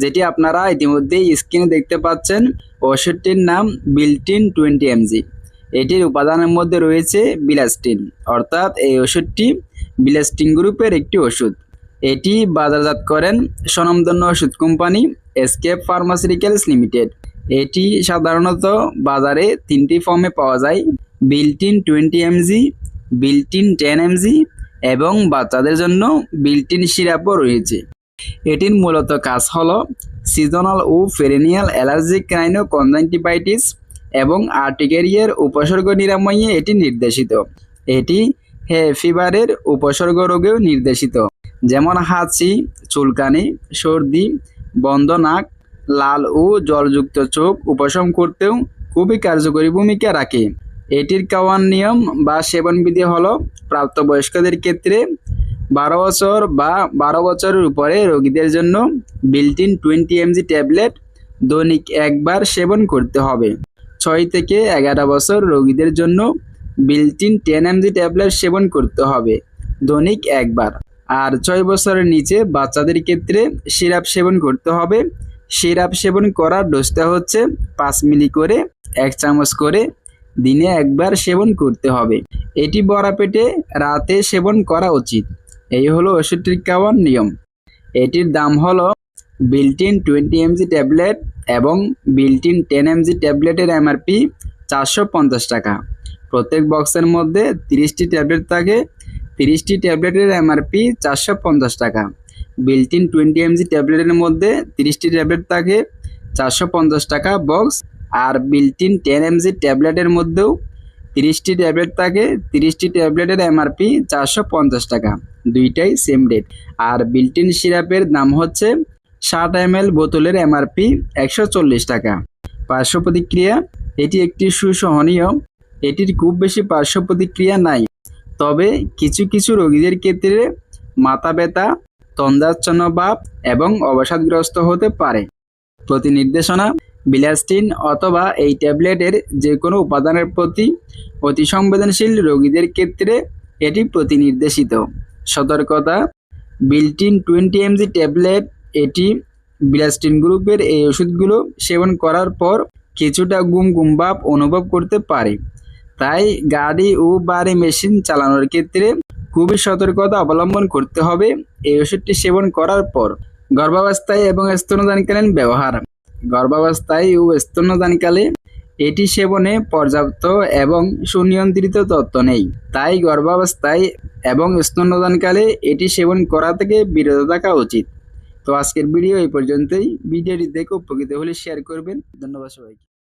যেটি আপনারা ইতিমধ্যেই স্ক্রিনে দেখতে পাচ্ছেন, ওষুধটির নাম বিল্টিন টোয়েন্টি এমজি। এটির উপাদানের মধ্যে রয়েছে বিলাস্টিন। অর্থাৎ এই ওষুধটি বিলাস্টিন গ্রুপের একটি ওষুধ। এটি বাজারজাত করেন স্বনামধন্য ওষুধ কোম্পানি এসকেপ ফার্মাসিউটিক্যালস লিমিটেড। এটি সাধারণত বাজারে তিনটি ফর্মে পাওয়া যায়, built-in twenty mg, built-in ten mg এবং বাচ্চাদের জন্য বিল্টিন সিরাপও রয়েছে। এটির মূলত কাজ হল সিজনাল ও ফেরেনিয়াল অ্যালার্জিক ক্রাইনো কনজাংটিভাইটিস এবং আর্টিকেরিয়ার উপসর্গ নিরাময়ে এটি নির্দেশিত। এটি হে ফিভারের উপসর্গ রোগেও নির্দেশিত, যেমন হাঁচি, চুলকানি, সর্দি বন্ধ নাক লাল ও জলযুক্ত চোখ উপশম করতেও খুবই কার্যকরী ভূমিকা রাখে। এটির খাওয়ার নিয়ম বা সেবনবিধি হল প্রাপ্তবয়স্কদের ক্ষেত্রে বারো বছর বা বারো বছরের উপরে রোগীদের জন্য বিল্টিন টোয়েন্টি এমজি ট্যাবলেট দৈনিক একবার সেবন করতে হবে। ছয় থেকে এগারো বছর রোগীদের জন্য বিল্টিন টেন এমজি ট্যাবলেট সেবন করতে হবে, দৈনিক একবার। আর ছয় বছরের নিচে বাচ্চাদের ক্ষেত্রে সিরাপ সেবন করতে হবে। সিরাপ সেবন করার ডোজটা হচ্ছে পাঁচ মিলি করে এক চামচ করে দিনে একবার সেবন করতে হবে। এটি বড়া পেটে রাতে সেবন করা উচিত। এই হলো ওষুধটির খাওয়ার নিয়ম। এটির দাম হলো বিল্টিন টোয়েন্টি এমজি ট্যাবলেট এবং বিল্টিন টেন এমজি ট্যাবলেটের এমআরপি চারশো পঞ্চাশ টাকা। প্রত্যেক বক্সের মধ্যে তিরিশটি ট্যাবলেট থাকে, তিরিশটি ট্যাবলেটের এমআরপি চারশো পঞ্চাশ টাকা। বিল্টিন টোয়েন্টি এমজি ট্যাবলেটের মধ্যে তিরিশটি ট্যাবলেট থাকে, চারশো পঞ্চাশ টাকা বক্স, আর বিল্টিন টেন এমজি ট্যাবলেটের মধ্যেও তিরিশটি ট্যাবলেট থাকে, তিরিশটি ট্যাবলেটের এমআরপি চারশো পঞ্চাশ টাকা। দুইটাই সেম রেট আর বিল্টিন সিরাপের দাম হচ্ছে ষাট এম বোতলের এমআরপি একশো চল্লিশ টাকা। পার্শ্ব প্রতিক্রিয়া, এটি একটি সুসহনীয়, এটির খুব বেশি পার্শ্ব প্রতিক্রিয়া নাই। তবে কিছু কিছু রোগীদের ক্ষেত্রে মাথা ব্যথা, তন্দ্রাচ্ছন্ন ভাব এবং অবসাদগ্রস্ত হতে পারে। প্রতি নির্দেশনা বিলাস্টিন অথবা এই ট্যাবলেটের যে কোনো উপাদানের প্রতি অতি সংবেদনশীল রোগীদের ক্ষেত্রে এটি প্রতিনির্দেশিত। সতর্কতা, বিল্টিন টোয়েন্টি এমজি ট্যাবলেট, এটি বিলাস্টিন গ্রুপের এই ওষুধগুলো সেবন করার পর কিছুটা গুম গুম ভাব অনুভব করতে পারে। তাই গাড়ি ও বাড়ি মেশিন চালানোর ক্ষেত্রে খুবই সতর্কতা অবলম্বন করতে হবে। এই ওষুধটি সেবন করার পর গর্ভাবস্থায় এবং স্তনদানকালীন ব্যবহার। গর্ভাবস্থায় ও স্তন্যদানকালে এটি সেবনে পর্যাপ্ত এবং সুনিয়ন্ত্রিত তত্ত্ব নেই। তাই গর্ভাবস্থায় এবং স্তন্যদানকালে এটি সেবন করা থেকে বিরত থাকা উচিত। তো আজকের ভিডিও এই পর্যন্তই। ভিডিওটি দেখে উপকৃত হলে শেয়ার করবেন। ধন্যবাদ সবাইকে।